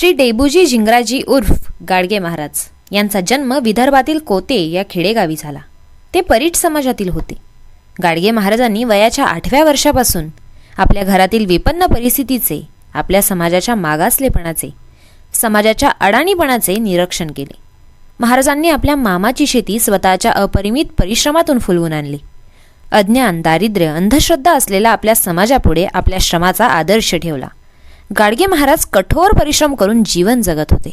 श्री डेबूजी झिंगराजी उर्फ गाडगे महाराज यांचा जन्म विदर्भातील कोते या खेडेगावी झाला. ते परीट समाजातील होते. गाडगे महाराजांनी वयाच्या आठव्या वर्षापासून आपल्या घरातील विपन्न परिस्थितीचे आपल्या समाजाच्या मागासलेपणाचे समाजाच्या अडाणीपणाचे निरीक्षण केले. महाराजांनी आपल्या मामाची शेती स्वतःच्या अपरिमित परिश्रमातून फुलवून आणली. अज्ञान दारिद्र्य अंधश्रद्धा असलेला आपल्या समाजापुढे आपल्या श्रमाचा आदर्श ठेवला. गाडगे महाराज कठोर परिश्रम करून जीवन जगत होते.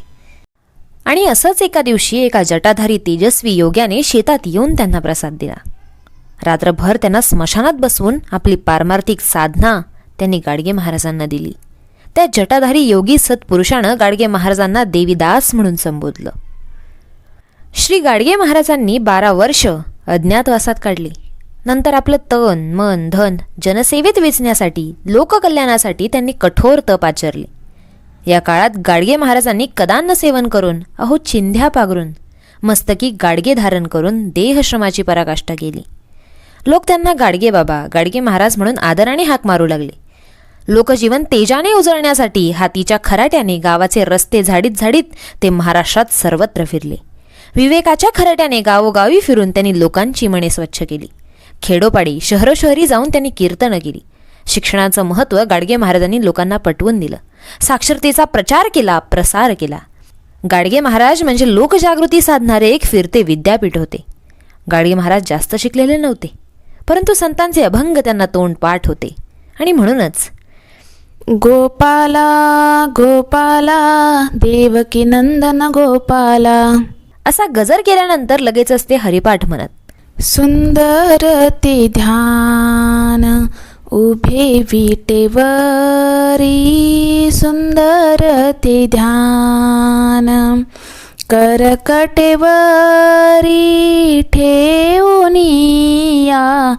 आणि असंच एका दिवशी एका जटाधारी तेजस्वी योग्याने शेतात येऊन त्यांना प्रसाद दिला. रात्रभर त्यांना स्मशानात बसवून आपली पारमार्थिक साधना त्यांनी गाडगे महाराजांना दिली. त्या जटाधारी योगी सत्पुरुषानं गाडगे महाराजांना देवीदास म्हणून संबोधलं. श्री गाडगे महाराजांनी बारा वर्ष अज्ञातवासात काढली. नंतर आपलं तन मन धन जनसेवेत वेचण्यासाठी लोककल्याणासाठी त्यांनी कठोर तप आचरले. या काळात गाडगे महाराजांनी कदान्न सेवन करून अहो चिंध्या पागरून मस्तकी गाडगे धारण करून देहश्रमाची पराकाष्ठा केली. लोक त्यांना गाडगे बाबा गाडगे महाराज म्हणून आदराने हाक मारू लागले. लोकजीवन तेजाने उजळण्यासाठी हातीच्या खराट्याने गावाचे रस्ते झाडीत झाडीत ते महाराष्ट्रात सर्वत्र फिरले. विवेकाच्या खराट्याने गावोगावी फिरून त्यांनी लोकांची मने स्वच्छ केली. खेडोपाडी शहरोशहरी जाऊन त्यांनी कीर्तनं केली. शिक्षणाचं महत्त्व गाडगे महाराजांनी लोकांना पटवून दिलं. साक्षरतेचा प्रचार केला प्रसार केला. गाडगे महाराज म्हणजे लोकजागृती साधणारे एक फिरते विद्यापीठ होते. गाडगे महाराज जास्त शिकलेले नव्हते परंतु संतांचे अभंग त्यांना तोंड पाठ होते. आणि म्हणूनच गोपाला गोपाला देवकी नंदन गोपाला. असा गजर केल्यानंतर लगेचच ते हरिपाठ म्हणत. सुंदर ते ध्यान उभे विटेवरी सुंदर ते ध्यान। करकटेवरी ठेवनिया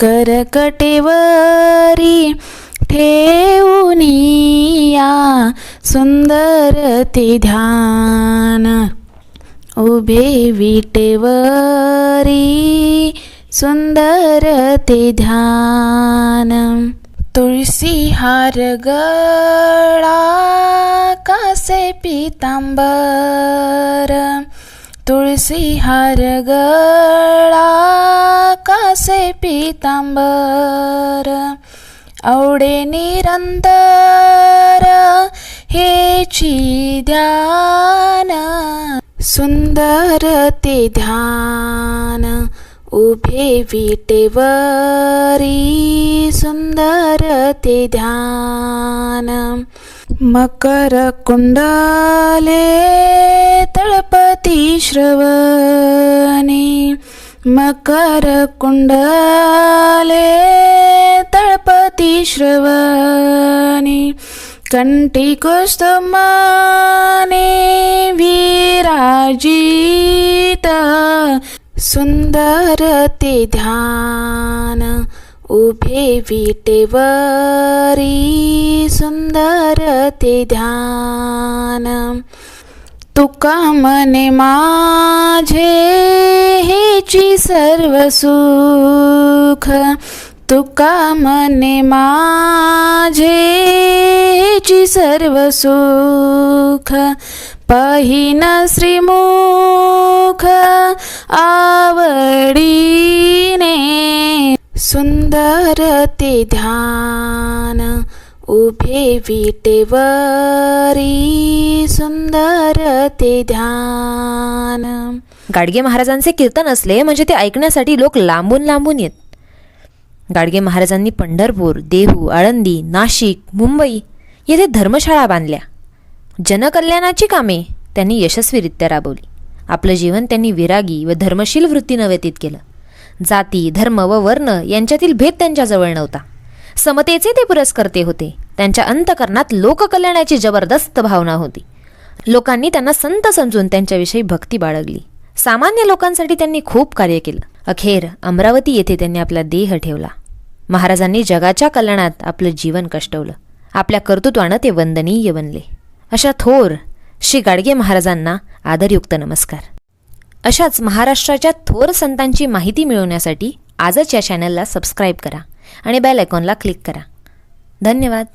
करकटेवरी ठेवनिया सुंदर ते ध्यान। उभे विटेवरी सुंदर ते ध्यान. तुळसी हार गळा कासे पितांबर? तुळसी हार गळा कासे पितांबर? आवडे निरंतर हेची ध्यान. सुंदर ते ध्यान उभे विटेवरी सुंदर ते ध्यान. मकर कुंडले तळपती श्रवणी. मकर कुंडले तळपती श्रवणी. कंठी कुस्तमाने ते ध्यान. उभे विटेवरी सुंदर ते ध्यान. तुका मने माझे हेची सर्व सुख. तुका मने माझे सर्व सुख. पहिन श्रीमुख आवडीने सुंदर ते ध्यान. उभे विटेवरी सुंदर ते ध्यान. गाडगे महाराजांचे कीर्तन असले म्हणजे ते ऐकण्यासाठी लोक लांबून लांबून येत. गाडगे महाराजांनी पंढरपूर देहू आळंदी नाशिक मुंबई येथे धर्मशाळा बांधल्या. जनकल्याणाची कामे त्यांनी यशस्वीरित्या राबवली. आपलं जीवन त्यांनी विरागी व धर्मशील वृत्तीनं व्यतीत केलं. जाती धर्म व वर्ण यांच्यातील भेद त्यांच्याजवळ नव्हता. समतेचे ते पुरस्कर्ते होते. त्यांच्या अंतकरणात लोककल्याणाची जबरदस्त भावना होती. लोकांनी त्यांना संत समजून त्यांच्याविषयी भक्ती बाळगली. सामान्य लोकांसाठी त्यांनी खूप कार्य केलं. अखेर अमरावती येथे त्यांनी आपला देह ठेवला. महाराजांनी जगाच्या कल्याणात आपलं जीवन कष्टवलं. आपल्या कर्तृत्वानं ते वंदनीय बनले. अशा थोर श्री गाडगे महाराजांना आदरयुक्त नमस्कार. अशाच महाराष्ट्राच्या थोर संतांची माहिती मिळवण्यासाठी आजच या चॅनलला सबस्क्राईब करा आणि बेल आयकॉनला क्लिक करा. धन्यवाद.